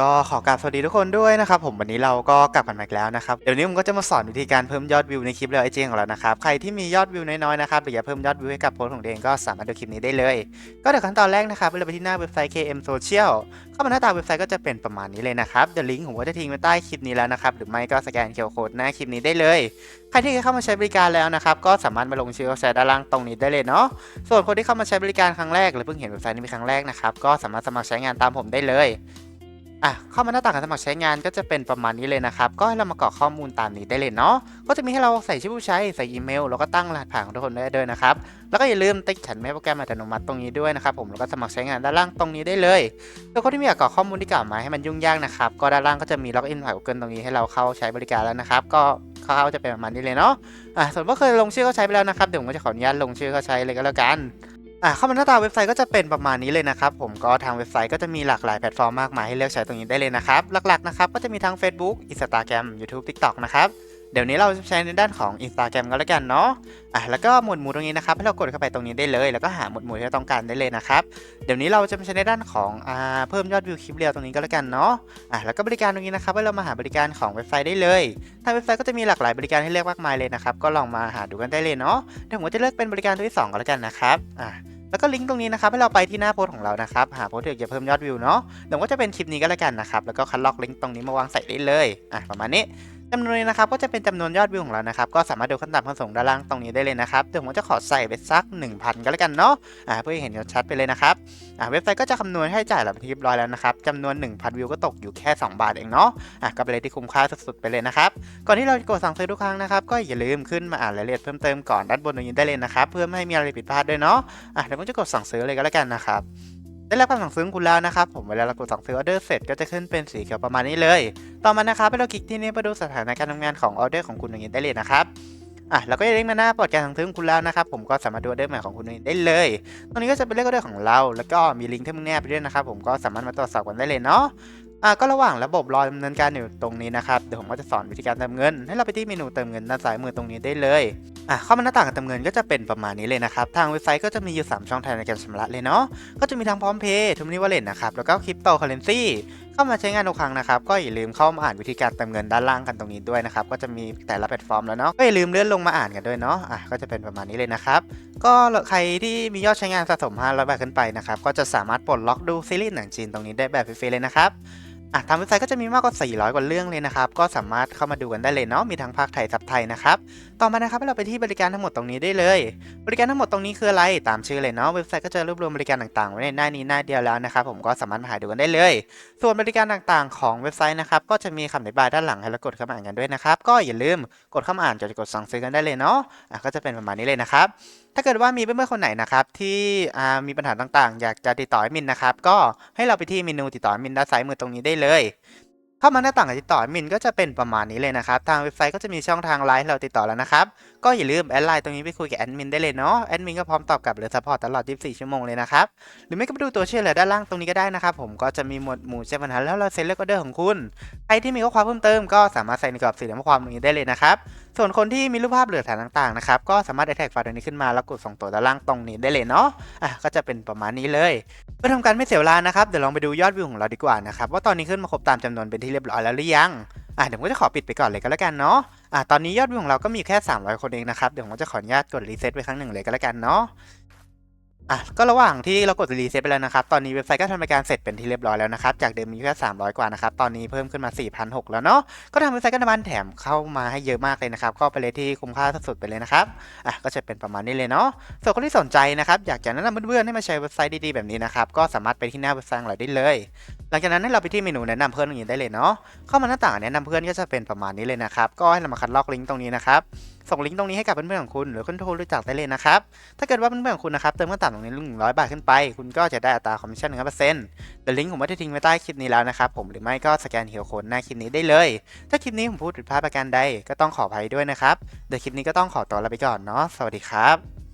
ก็ขอกราบสวัสดีทุกคนด้วยนะครับผมวันนี้เราก็กลับกันมาอีกแล้วนะครับเดี๋ยวนี้ผมก็จะมาสอนวิธีการเพิ่มยอดวิวในคลิปเรียวไอเจของเรานะครับใครที่มียอดวิวน้อยๆนะครับหรืออยากเพิ่มยอดวิวให้กับโพสต์ของตัวเองก็สามารถดูคลิปนี้ได้เลย ก็เดี๋ยวขั้นตอนแรกนะครับเราไปที่หน้าเว็บไซต์ KM Social เข้ามาหน้าตาเว็บไซต์ก็จะเป็นประมาณนี้เลยนะครับเดี๋ยวลิงก์ผมก็จะทิ้งไว้ใต้คลิปนี้แล้วนะครับหรือไม่ก็สแกนเคอร์โคดหน้าคลิปนี้ได้เลยใครที่เคยเข้ามาใช้บริการแล้วนะครับก็สามารถมาลงชื่อเข้าใช้ด้านล่างตรงนี้ได้เลยเนาะส่วนคนที่เข้ามาใช้บริการครั้งแรกหรือเพิ่งเห็นเว็บไซต์นี้เป็นครั้งแรกนะครับก็สามารถสมัครใช้งานตามผมได้เลย อะเข้ามาหน้าต่างการสมัครใช้งานก็จะเป็นประมาณนี้เลยนะครับ ก็ให้เรามากรอกข้อมูลตามนี้ได้เลยเนาะก็จะมีให้เราใส่ชื่อผู้ใช้ใส่อีเมลแล้วก็ตั้งรหัสผ่านของทุกคนได้ด้วยนะครับแล้วก็อย่าลืมติ๊กฉันไม่โปรแกรมอัตโนมัติตรงนี้ด้วยนะครับผมแล้วก็สมัครใช้งานด้านล่างตรงนี้ได้เลยแล้วคนที่ไม่อยากกรอกข้อมูลที่กล่าวมาให้มันยุ่งยากนะครับก็ด้านล่างก็จะมีล็อกอินผ่าน Google ตรงนี้ให้เราเข้าใช้บริการแล้วนะครับก็เข้าจะเป็นประมาณนี้เลยเนาะอะส่วนว่าเคยลงชื่อเข้าใช้ไปแล้วนะครับเดี๋ยวผมก็จะขออนุญาตลงชื่อเขาใช้เลยก็แล้วกัน อะเข้ามาหน้าตาเว็บไซต์ก็จะเป็นประมาณนี้เลยนะครับผมก็ทางเว็บไซต์ก็จะมีหลากหลายแพลตฟอร์มมากมายให้เลือกใช้ตรงนี้ได้เลยนะครับหลักๆนะครับก็จะมีทั้ง Facebook Instagram YouTube TikTok นะครับเดี๋ยวนี้เราจะใช้ในด้านของ Instagram ก็แล้วกันเนาะอะแล้วก็หมวดหมู่ตรงนี้นะครับให้เรากดเข้าไปตรงนี้ได้เลย แล้วก็หาหมวดหมู่ที่เราต้องการได้เลยนะครับเดี๋ยวนี้เราจะใช้ในด้านของอ่าเพิ่มยอดวิวคลิปเรียวตรงนี้ก็แล้วกันเนาะอะแล้วก็บริการตรงนี้นะครับให้เรามาหาบริการของเว็บไซต์ได้เลยทางเว็บไซต์ก็จะมีหลากหลายบริการให้เลือกมากมายเลยนะครับก็ลองมาหาดูกันได้เลยเนาะเดี๋ยวผมก็จะเลือกเป็นบริการที่สองก็แล้วกันนะครับอะ แล้วก็ลิงก์ตรงนี้นะครับให้เราไปที่หน้าโพสของเรานะครับ หาโพสต์ที่อยากจะเพิ่มยอดวิวเนาะเดี๋ยวก็จะเป็นคลิปนี้ก็แล้วกันนะครับ แล้วก็คัดลอกลิงก์ตรงนี้มาวางใส่ได้เลย อะประมาณนี้ จำนวนนี้นะครับก็จะเป็นจำนวนยอดวิวของเรานะครับก็สามารถดูขั้นต่ำขั้นสูงด้านล่างตรงนี้ได้เลยนะครับเดี๋ยวผมจะขอใส่ไปสัก 1,000 ก็แล้วกันเนาะอะเพื่อให้เห็นชัดไปเลยนะครับอะเว็บไซต์ก็จะคำนวณให้จ่ายเราเป็นที่เรียบร้อยแล้วนะครับจำนวน 1,000 วิวก็ตกอยู่แค่ 2 บาทเองเนาะอะก็เป็นอะไรที่คุ้มค่าสุดๆไปเลยนะครับก่อนที่เราจะกดสั่งซื้อทุกครั้งนะครับก็อย่าลืมขึ้นมาอ่านรายละเอียดเพิ่มเติมก่อนด้านบนตรงนี้ได้เลยนะครับเพื่อไม่ให้มีอะไรผิดพลาดด้วยเนาะอะเดี๋ยวผมจะกดสั่งซื้อเลยก็แล้วกันนะครับ ได้รับการสั่งซื้อของคุณแล้วนะครับผมเวลาเรากดสั่งซื้อออเดอร์เสร็จก็จะขึ้นเป็นสีเขียวประมาณนี้เลย ต่อมานะครับให้เราคลิกที่นี่มาดูสถานะการทำงานของออเดอร์ของคุณอย่างนี้ได้เลยนะครับอะแล้วก็อย่าลืมมาหน้าปลดการสั่งซื้อของคุณแล้วนะครับผมก็สามารถดูออเดอร์ใหม่ของคุณได้เลย ตรงนี้ก็จะเป็นเลขออเดอร์ของเรา แล้วก็มีลิงก์ที่มึงแนบไปด้วยนะครับผมก็สามารถมาตรวจสอบกันได้เลยเนาะ อะก็ระหว่างระบบรอดำเนินการอยู่ตรงนี้นะครับ เดี๋ยวผมก็จะสอนวิธีการเติมเงิน ให้เราไปที่เมนูเติมเงินด้านซ้ายมือตรงนี้ได้เลยอะเข้ามาหน้าต่างการเติมเงินก็จะเป็นประมาณนี้เลยนะครับ ทางเว็บไซต์ก็จะมีอยู่ 3 ช่องทางในการชำระเลยเนาะ ก็จะมีทั้งพร้อมเพย์ทูมินิวอลเล็ตนะครับ แล้วก็คริปโตเคอเรนซีเข้ามาใช้งานทุกครั้งนะครับ ก็อย่าลืมเข้ามาอ่านวิธีการเติมเงินด้านล่างกันตรงนี้ด้วยนะครับ ก็จะมีแต่ละแพลตฟอร์มแล้วเนาะ ก็อย่าลืมเลื่อนลงมาอ่านกันด้วยเนาะ อะก็จะเป็นประมาณนี้เลยนะครับ ก็ใครที่มียอดใช้งานสะสม500บาทขึ้นไปนะครับ ก็จะสามารถปลดล็อกดูซีรีส์หนังจีนตรงนี้ได้แบบฟรีๆเลยนะครับ อะทางเว็บไซต์ก็จะมีมากกว่า 400 กว่าเรื่องเลยนะครับ ก็สามารถเข้ามาดูกันได้เลยเนาะ มีทั้งภาคไทยซับไทยนะครับ ต่อมานะครับให้เราไปที่บริการทั้งหมดตรงนี้ได้เลย บริการทั้งหมดตรงนี้คืออะไร ตามชื่อเลยเนาะ เว็บไซต์ก็จะรวบรวมบริการต่างๆ ไว้ในหน้านี้หน้าเดียวแล้วนะครับ ผมก็สามารถมาหาดูกันได้เลย ส่วนบริการต่างๆ ของเว็บไซต์นะครับ ก็จะมีคำอธิบายด้านหลังให้เรากดเข้ามาอ่านกันด้วยนะครับ ก็อย่าลืมกดเข้ามาอ่านจะกดสั่งซื้อกันได้เลยเนาะ อะก็จะเป็นประมาณนี้เลยนะครับถ้าเกิดว่ามีเพื่อนๆคนไหนนะครับที่มีปัญหาต่างๆ อยากจะติดต่อมินนะครับก็ให้เราไปที่เมนูติดต่อมินด้านซ้ายมือตรงนี้ได้เลย เข้ามาหน้าต่างการติดต่อมินก็จะเป็นประมาณนี้เลยนะครับทางเว็บไซต์ก็จะมีช่องทางไลน์เราติดต่อแล้วนะครับก็อย่าลืมแอดไลน์ตรงนี้ไปคุยกับแอดมินได้เลยเนาะแอดมินก็พร้อมตอบกลับหรือซัพพอร์ตตลอด 24 ชั่วโมงเลยนะครับหรือไม่ก็ไปดูตัวเช่วยเหลือด้านล่างตรงนี้ก็ได้นะครับผมก็จะมีหมวดหมู่แจ้งปัญหาแล้วเราเซ็นเลือกออเดอร์ของคุณใครที่มีข้อความเพิ่มเติมก็สามารถใส่ในกรอบสี่เหลี่ยมข้อความตรงนี้ได้เลยนะครับส่วนคนที่มีรูปภาพเหลือฐานต่างๆนะครับก็สามารถแท็กไฟล์ตัวนี้ขึ้นมาแล้วกดส่งตัวด้านล่างตรงนี้ได้เลยเนาะอะก็จะเป็นประมาณนี้เลยเพื่อทำการไม่เสียเวลานะครับเดี๋ยวลองไปดูยอดวิวของเราดีกว่านะครับว่าตอนนี้ขึ้นมาครบตามจำนวนเป็นที่เรียบร้อยแล้วหรือยังอะเดี๋ยวผมก็จะขอปิดไปก่อนเลยก็แล้วกันเนาะอะตอนนี้ยอดวิวของเราก็มีแค่ 300 คนเองนะครับเดี๋ยวผมจะขออนุญาตกดรีเซ็ตไปครั้งหนึ่งเลยก็แล้วกันเนาะ อะก็ระหว่างที่เรากดรีเซ็ตไปแล้วนะครับ ตอนนี้เว็บไซต์ก็ทำการเสร็จเป็นที่เรียบร้อยแล้วนะครับ จากเดิมมีแค่300 กว่านะครับ ตอนนี้เพิ่มขึ้นมา 4,600 แล้วเนาะ ก็ทางเว็บไซต์ก็นำมันแถมเข้ามาให้เยอะมากเลยนะครับ ก็ไปเลยที่คุ้มค่าสุดๆไปเลยนะครับ อะก็จะเป็นประมาณนี้เลยเนาะส่วนคนที่สนใจนะครับ อยากจะแนะนำเพื่อนๆให้มาใช้เว็บไซต์ดีๆแบบนี้นะครับ ก็สามารถไปที่หน้าเว็บไซต์ของเราได้เลย หลังจากนั้นให้เราไปที่เมนูแนะนำเพื่อนตรงนี้ได้เลยเนาะ เข้ามาหน้าต่างแนะนำเพื่อนก็จะเป็นประมาณนี้เลยนะครับ ก็ให้เรามาคัดลอกลิงก์ตรงนี้นะครับ ส่งลิงก์ตรงนี้ให้กับเพื่อนๆของคุณหรือคนโทรรู้จักได้เลยนะครับ ถ้าเกิดว่าเพื่อนๆของคุณนะครับเติมขั้นต่ำตรงนี้หนึ่งร้อยบาทขึ้นไป คุณก็จะได้อัตราคอมมิชชั่นหนึ่งเปอร์เซ็นต์เดี๋ยวลิงก์ผมไว้ที่ทิ้งไว้ใต้คลิปนี้แล้วนะครับผมหรือไม่ก็สแกนเฮียโค้ดหน้าคลิปนี้ได้เลย ถ้าคลิปนี้ผมพูดผิดพลาดประการใดก็ต้องขออภัยด้วยนะครับเดี๋ยวคลิปนี้ก็ต้องขอตัวลาไปก่อนเนาะสวัสดีครับ